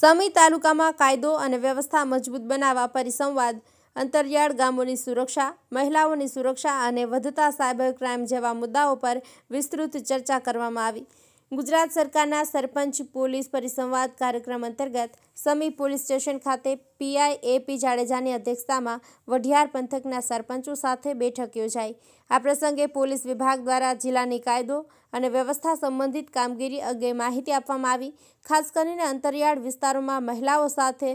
સમી તાલુકામાં કાયદો અને વ્યવસ્થા મજબૂત બનાવવા પરિસંવાદ, અંતરિયાળ ગામોની સુરક્ષા, મહિલાઓની સુરક્ષા અને વધતા સાયબર ક્રાઇમ જેવા મુદ્દાઓ પર વિસ્તૃત ચર્ચા કરવામાં આવી. ગુજરાત સરકારના સરપંચ પોલીસ પરિસંવાદ કાર્યક્રમ અંતર્ગત સમી પોલીસ સ્ટેશન ખાતે પીઆઈ એપી જાડેજાની અધ્યક્ષતામાં વઢિયાર પંથકના સરપંચો સાથે બેઠક યોજાઈ. આ પ્રસંગે પોલીસ વિભાગ દ્વારા જિલ્લાની કાયદો અને વ્યવસ્થા સંબંધિત કામગીરી અંગે માહિતી આપવામાં આવી. ખાસ કરીને અંતરિયાળ વિસ્તારોમાં મહિલાઓ સાથે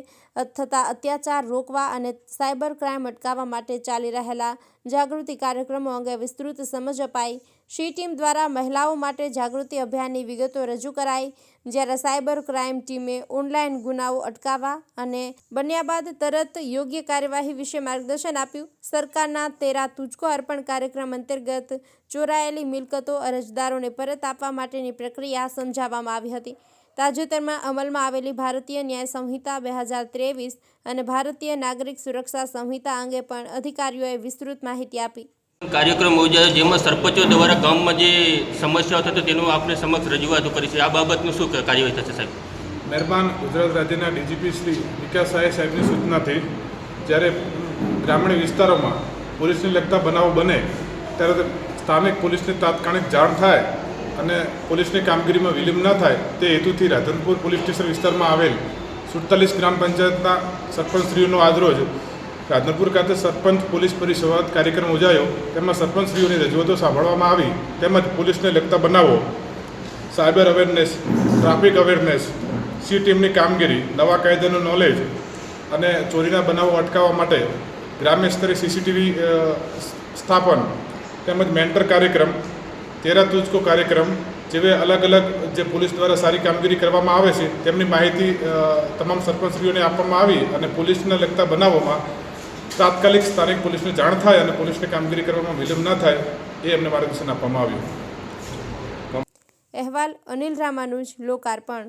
થતા અત્યાચાર રોકવા અને સાયબર ક્રાઇમ અટકાવવા માટે ચાલી રહેલા જાગૃતિ કાર્યક્રમો અંગે વિસ્તૃત સમજ અપાઈ. શી ટીમ દ્વારા મહિલાઓ માટે જાગૃતિ અભિયાનની વિગતો રજૂ કરાઈ, જ્યારે સાયબર ક્રાઇમ ટીમે ઓનલાઈન ગુનાઓ અટકાવવા અને બન્યા બાદ તરત યોગ્ય કાર્યવાહી વિશે માર્ગદર્શન આપ્યું. સરકારના તેરા તુજકો અર્પણ કાર્યક્રમ અંતર્ગત ચોરાયેલી મિલકતો અરજદારોને પરત આપવા માટેની પ્રક્રિયા સમજાવવામાં આવી હતી. તાજેતરમાં અમલમાં આવેલી ભારતીય ન્યાય સંહિતા બે હજાર ત્રેવીસ અને ભારતીય નાગરિક સુરક્ષા સંહિતા અંગે પણ અધિકારીઓએ વિસ્તૃત માહિતી આપી. કાર્યક્રમ યોજાયો જેમાં સરપંચો દ્વારા ગામમાં જે સમસ્યાઓ થતી તેનું આપણે સમક્ષ રજૂઆતો કરી છે. આ બાબતનું શું કાર્યવાહી થશે સાહેબ? મહેરબાન ગુજરાત રાજ્યના ડીજીપી શ્રી વિકાસ સહાય સાહેબની સૂચનાથી જ્યારે ગ્રામીણ વિસ્તારોમાં પોલીસને લગતા બનાવો બને, ત્યારે સ્થાનિક પોલીસને તાત્કાલિક જાણ થાય અને પોલીસની કામગીરીમાં વિલંબ ન થાય, તે હેતુથી રાધનપુર પોલીસ સ્ટેશન વિસ્તારમાં આવેલ સુડતાલીસ ગ્રામ પંચાયતના સરપંચશ્રીઓનો આજરોજ રાધનપુર ખાતે સરપંચ પોલીસ પરિસંવાદ કાર્યક્રમ યોજાયો. તેમાં સરપંચશ્રીઓની રજૂઆતો સાંભળવામાં આવી. તેમજ પોલીસને લગતા બનાવો, cyber awareness traffic awareness she ટીમની કામગીરી, નવા કાયદાનું નોલેજ અને ચોરીના બનાવો અટકાવવા માટે ગ્રામ્ય સ્તરે સીસીટીવી સ્થાપન તેમજ મેન્ટર કાર્યક્રમ, તેરા તુજકો કાર્યક્રમ જેવી અલગ અલગ જે પોલીસ દ્વારા સારી કામગીરી કરવામાં આવે છે, તેમની માહિતી તમામ સરપંચશ્રીઓને આપવામાં આવી અને પોલીસને લગતા બનાવોમાં તાત્કાલિક સ્થાનિક પોલીસને જાણ થાય અને પોલીસની કામગીરી કરવામાં વિલંબ ન થાય, એ એમને માર્ગદર્શન આપવામાં આવ્યું. અહેવાલ અનિલ રામાનુજ, લોકાર્પણ.